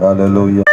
Hallelujah.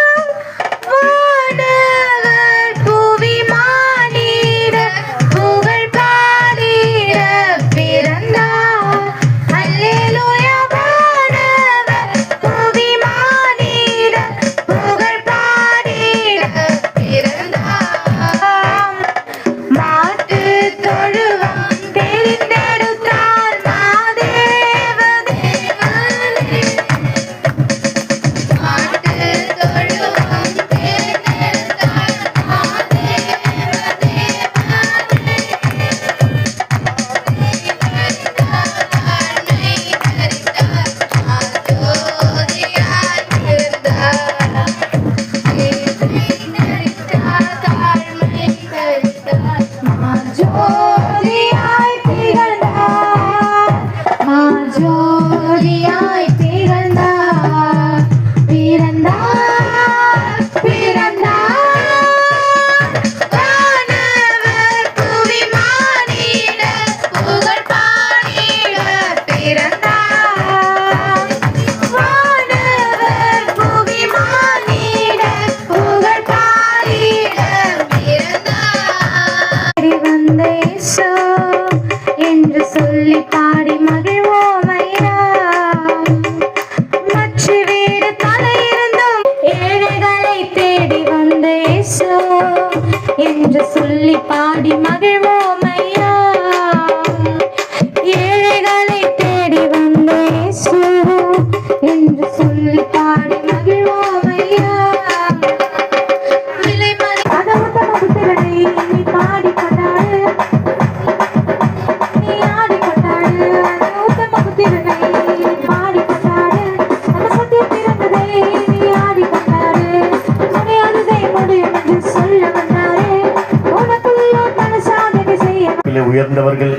உயர்ந்தவர்கள்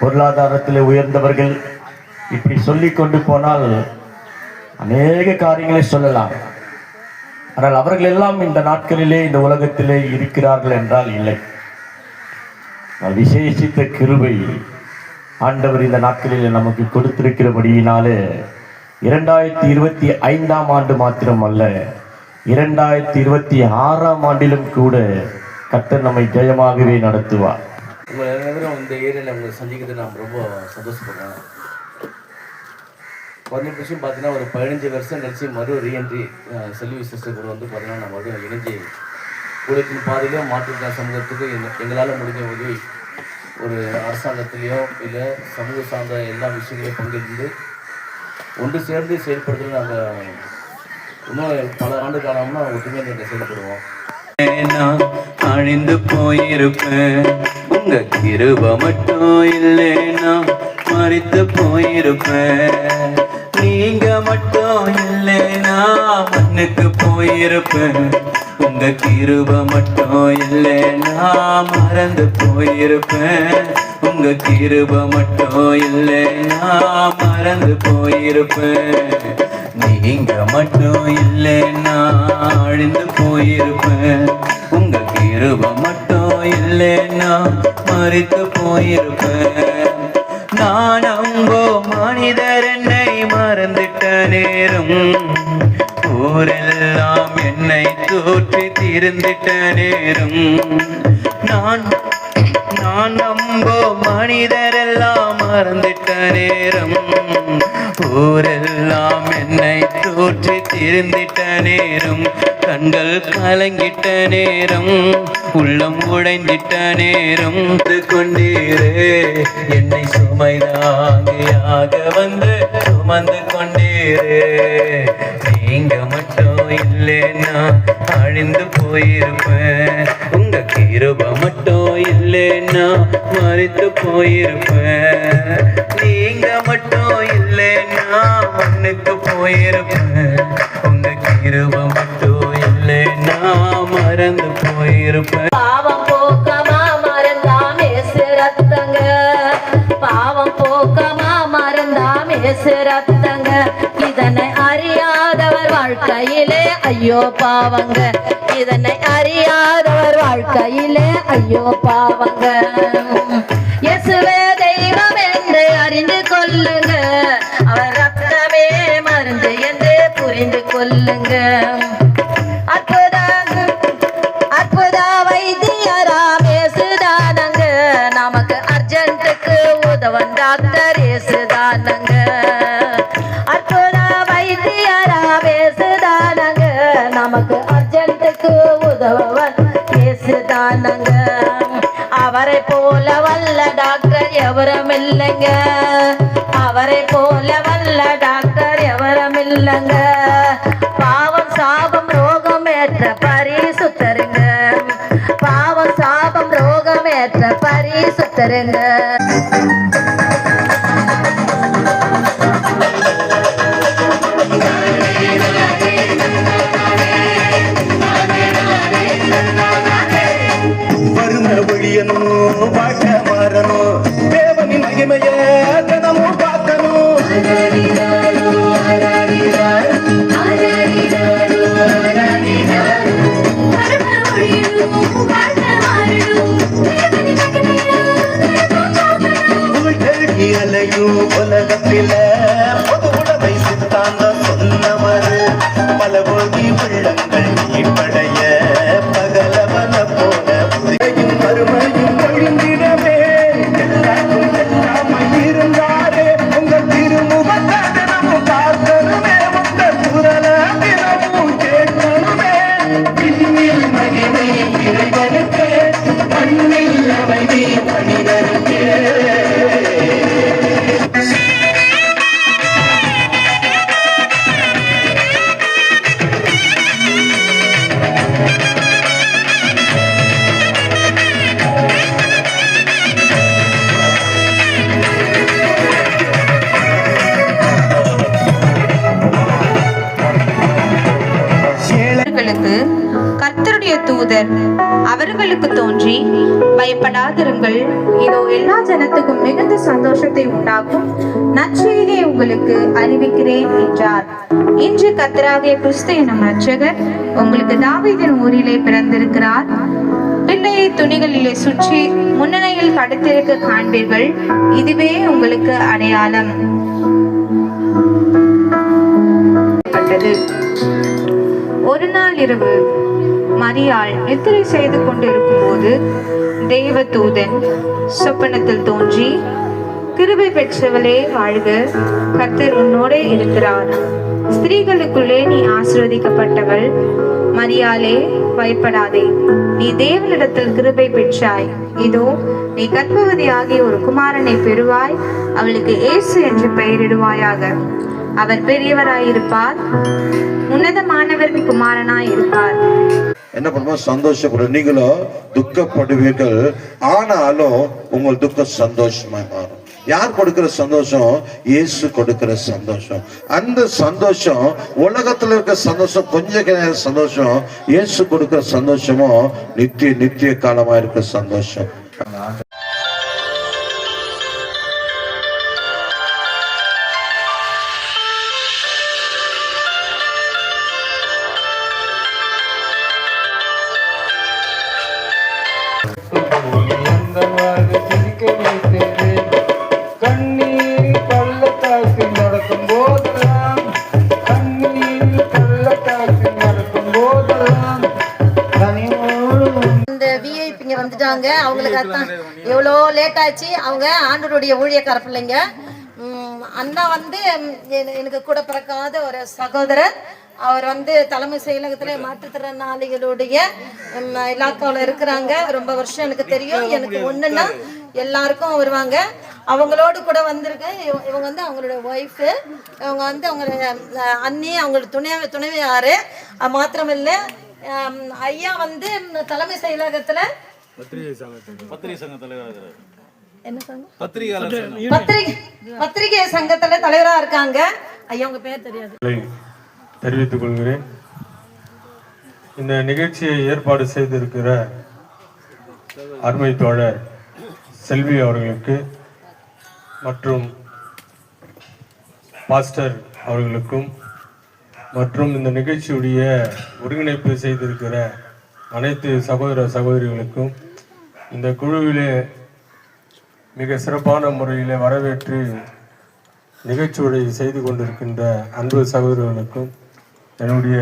பொருளாதாரத்திலே உயர்ந்தவர்கள் இப்படி சொல்லி கொண்டு போனால் அநேக காரியங்களை சொல்லலாம். ஆனால் அவர்கள் எல்லாம் இந்த நாட்களிலே இந்த உலகத்திலே இருக்கிறார்கள் என்றால் இல்லை. விசேஷித்த கிருபை ஆண்டவர் இந்த நாட்களிலே நமக்கு கொடுத்திருக்கிறபடியினாலே இரண்டாயிரத்தி இருபத்தி ஐந்தாம் ஆண்டு மாத்திரம் அல்ல இரண்டாயிரத்தி இருபத்தி ஆறாம் ஆண்டிலும் கூட கத்தர் நம்மை ஜெயமாகவே நடத்துவார். உங்களை அனைவரும் இந்த ஏரியாவில் உங்களை சந்திக்கிறது நான் ரொம்ப சந்தோஷப்படுறேன். குறைஞ்ச விஷயம் பார்த்தீங்கன்னா ஒரு பதினஞ்சு வருஷம் கழிச்சு மறு ரீஎன்ட்ரி செல்வி சிஸ்டர் கூட வந்து பார்த்தீங்கன்னா நான் மறுபடியும் இணைஞ்சு உழைப்பின் பாதையிலும் மாற்றுத்திறன் சமூகத்துக்கு எங்க- எங்களால் முடிஞ்ச உதவி ஒரு அரசாங்கத்திலேயோ இல்லை சமூக சார்ந்த எல்லா விஷயங்களையும் பங்கேற்று ஒன்று சேர்ந்து செயல்படுறது நாங்கள் இன்னும் பல ஆண்டு காலம்னா ஒற்றுமையாக நாங்கள் செயல்படுவோம் அழிந்து போயிருப்பேன். உங்க கிருப மட்டும் இல்லைன்னா மறித்து போயிருப்பேன். நீங்க மட்டும் இல்லைன்னா மண்ணுக்கு போயிருப்பேன். உங்க கிருப மட்டும் இல்லைன்னா மறந்து போயிருப்பேன். உங்க கிருப மட்டும் இல்லைன்னா மறந்து போயிருப்பேன். நீங்க மட்டும் இல்லைன்னா அழிந்து போயிருப்பேன். உங்க கிருப மட்டும் இல்லைன்னா மறித்து போயிருப்பேன். நான் நம்போ மனிதர் என்னை மறந்துட்ட நேரம். ஊரெல்லாம் என்னை தோற்றி திருந்திட்ட நேரம். நான் நான் நம்போ மனிதரெல்லாம் மறந்துட்ட நேரம். ஊரெல்லாம் இருந்திட்ட நேரம் கண்கள் கலங்கிட்ட நேரம் உள்ளம் உடைந்திட்ட நேரம். கொண்டீரே என்னை சுமைதாங்கியாக வந்து சுமந்து கொண்டீரே. நீங்க மட்டும் இல்லைன்னா அழிந்து போயிருப்பேன். உங்க கிருப மட்டும் இல்லைன்னா மறித்து போயிருப்பேன். நீங்க மட்டும் இல்லைன்னா மண்ணுக்கு போயிருப்பேன். உங்க கிருப மட்டும் இல்லைன்னா மறந்து போயிருப்பேன். பாவம் போக்கமா மறந்தாமே ஏசு பாவம் போக்கமா மறந்தாமே ஏசு இதனை அறியாதவர் வாழ்க்கையிலே ஐயோ பாவங்க. இதனை அறியாதவர் வாழ்க்கையிலே ஐயோ பாவங்க. இயேசுவே தெய்வம் என்று அறிந்து கொள்ளுங்க சொல்லுங்க. அற்புதாங்க அற்புதா வைத்தியராமே சுதானங்க நமக்கு அர்ஜென்ட்டுக்கு உதவன் டாக்டர் சுதானங்க அற்புதா வைத்தியராமே சுதானங்க நமக்கு அர்ஜென்ட்டுக்கு உதவன் சுதானங்க அவரை போல வல்ல டாக்டர் எவரும் இல்லைங்க. அவரை போல வல்ல டாக்டர் இல்லங்க இல்லைங்க பாவம் சாபம் ரோகம் ஏற்ற பரிசுத்தருங்க. பாவம் சாபம் ரோகம் ஏற்ற பரிசுத்தருங்க. வறுமை ஒழியணும் வாழ்க்கை மாறணும் உலகத்தில பொது உடமை சித்தாந்தம் சொன்னவர். பல போகி உள்ளங்கள் தூதர் அவர்களுக்கு தோன்றி பயப்படாதிருங்கள். இதோ எல்லா ஜனத்துக்கும் மிகுந்த சந்தோஷத்தை உண்டாக்கும். நற்செய்தியை உங்களுக்கு அறிவிக்கிறேன் என்றார். இன்று கத்தராகிய கிறிஸ்து எனும் ரட்சகர் உங்களுக்கு தாவீதின் ஊரிலே பிறந்திருக்கிறார். பிள்ளையை துணிகளிலே சுற்றி முன்னணியில் கடத்திருக்க காண்பீர்கள். இதுவே உங்களுக்கு அடையாளம். ஒரு நாள் இரவு மரியாள் நித்திரை செய்து கொண்டிருக்கும் போது தெய்வ தூதன் சொப்பனத்தில் தோன்றி கிருபை பெற்றவளே வாழ்க கர்த்தர் உன்னோடே இருக்கிறார். ஸ்திரீகளுக்குள்ளே நீ ஆசிர்வதிக்கப்பட்டவள். மரியாலே பயப்படாதே. நீ தேவனிடத்தில் கிருபை பெற்றாய். இதோ நீ கர்ப்பவதியாகிய ஒரு குமாரனை பெறுவாய். அவளுக்கு ஏசு என்று பெயரிடுவாயாக. அவர் பெரியவராயிருப்பார். உன்னதமானவர் குமாரனாய் இருப்பார் என்ன பண்ணுவோம் சந்தோஷப்படும் நீங்களும் துக்கப்படுவீர்கள். ஆனாலும் உங்கள் துக்கம் சந்தோஷமா மாறும். யார் கொடுக்கிற சந்தோஷம்? இயேசு கொடுக்கிற சந்தோஷம். அந்த சந்தோஷம் உலகத்துல இருக்க சந்தோஷம் கொஞ்ச நேரம் சந்தோஷம் இயேசு கொடுக்கிற சந்தோஷமும் நித்திய நித்திய காலமா இருக்கிற சந்தோஷம். சொந்தமாக சிரிக்க வைத்தது கண்ணீர் பள்ளத்தாக்கு நடக்கும் போதெல்லாம் கண்ணீர் பள்ளத்தாக்கு நடக்கும் போதெல்லாம் இந்த விஐபிங்க வந்துட்டாங்க. அவங்களுக்கு அதான் எவ்வளோ லேட் ஆச்சு. அவங்க ஆண்டோடைய ஊழியக்கார பிள்ளைங்க. அண்ணா வந்து எனக்கு கூட பிறக்காத ஒரு சகோதரர். அவர் வந்து தலைமை செயலகத்தில் மாற்றுத்திறனாளிகளுடைய இலாக்காவில் இருக்கிறாங்க. ரொம்ப வருஷம் எனக்கு தெரியும். எனக்கு ஒன்றுன்னா எல்லாருக்கும் வருவாங்க. அவங்களோடு கூட வந்திருக்கேன் இவ- இவங்க வந்து அவங்களோட ஒய்ஃபு இவங்க வந்து அவங்களோட அண்ணி அவங்களோட துணை துணைவியார். மாத்திரமில்லை. ஐயா வந்து தலைமை செயலகத்துல என்ன சங்கம் பத்திரிகை பத்திரிகை சங்கத்துல தலைவரா இருக்காங்க. ஐயா உங்க பேர் தெரியாது. தெரிவித்துக் கொள்கிறேன் இந்த நிகழ்ச்சியை ஏற்பாடு செய்திருக்கிற அருமை தோழர் செல்வி அவர்களுக்கு மற்றும் பாஸ்டர் அவர்களுக்கும் மற்றும் இந்த நிகழ்ச்சியுடைய ஒருங்கிணைப்பு செய்திருக்கிற அனைத்து சகோதர சகோதரிகளுக்கும் இந்த குழுவிலே மிக சிறப்பான முறையில் வரவேற்று நிகழ்ச்சியுடைய செய்து கொண்டிருக்கின்ற அன்பு சகோதரர்களுக்கும் என்னுடைய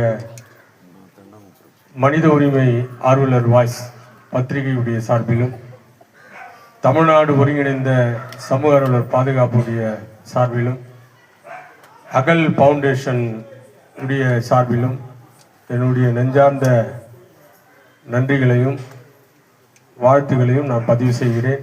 மனித உரிமை ஆர்வலர் வாய்ஸ் பத்திரிகையுடைய சார்பிலும் தமிழ்நாடு ஒருங்கிணைந்த சமூக அலுவலர் பாதுகாப்புடைய சார்பிலும் அகல் ஃபவுண்டேஷன் உடைய சார்பிலும் என்னுடைய நெஞ்சார்ந்த நன்றிகளையும் வாழ்த்துகளையும் நான் பதிவு செய்கிறேன்.